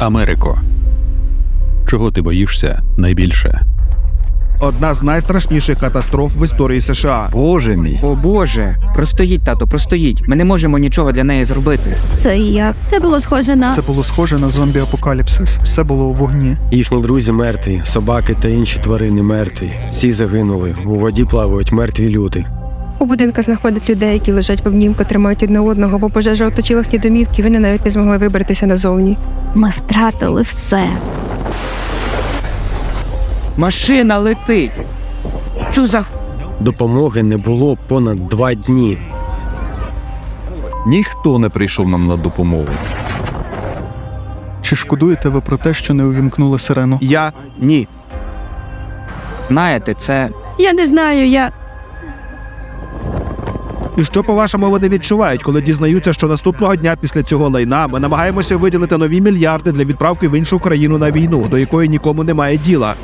Америко, чого ти боїшся найбільше? Одна з найстрашніших катастроф в історії США. Боже мій. О Боже, простоїть, тато, простоїть. Ми не можемо нічого для неї зробити. Це як? Це було схоже на Це було схоже на зомбі-апокаліпсис. Все було у вогні. Їхні друзі мертві, собаки та інші тварини мертві. Всі загинули. У воді плавають мертві люди. У будинках знаходять людей, які лежать в обнімку, тримають одне одного, бо пожежа оточила їхні домівки, вони навіть не змогли вибратися назовні. ми втратили все. Машина летить. Що за Допомоги не було понад два дні. Ніхто не прийшов нам на допомогу. Чи шкодуєте ви про те, що не увімкнули сирену? Я ні. знаєте, це Я не знаю, я. І що, по-вашому, вони відчувають, коли дізнаються, що наступного дня після цього лайна ми намагаємося виділити нові мільярди для відправки в іншу країну на війну, до якої нікому немає діла.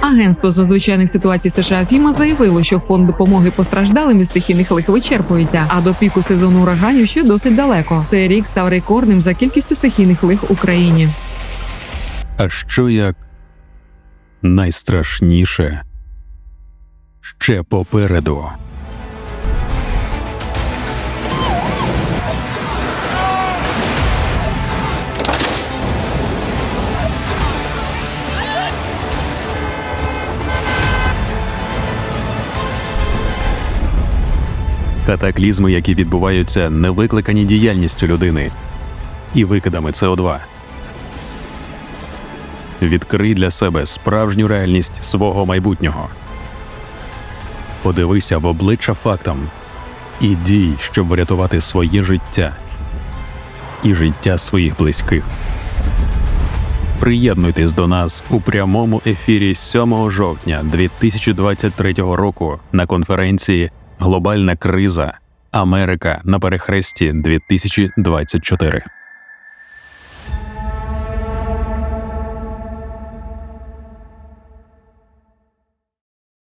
Агентство з надзвичайних ситуацій США ФІМА заявило, що фонд допомоги постраждалим від стихійних лих вичерпується, а до піку сезону ураганів ще досить далеко. Цей рік став рекордним за кількістю стихійних лих у країні. А що як найстрашніше ще попереду? Катаклізми, які відбуваються, не викликані діяльністю людини і викидами СО2. Відкрий для себе справжню реальність свого майбутнього. Подивися в обличчя фактам і дій, щоб врятувати своє життя і життя своїх близьких. Приєднуйтесь до нас у прямому ефірі 7 жовтня 2023 року на конференції Глобальна криза Америка на перехресті 2024.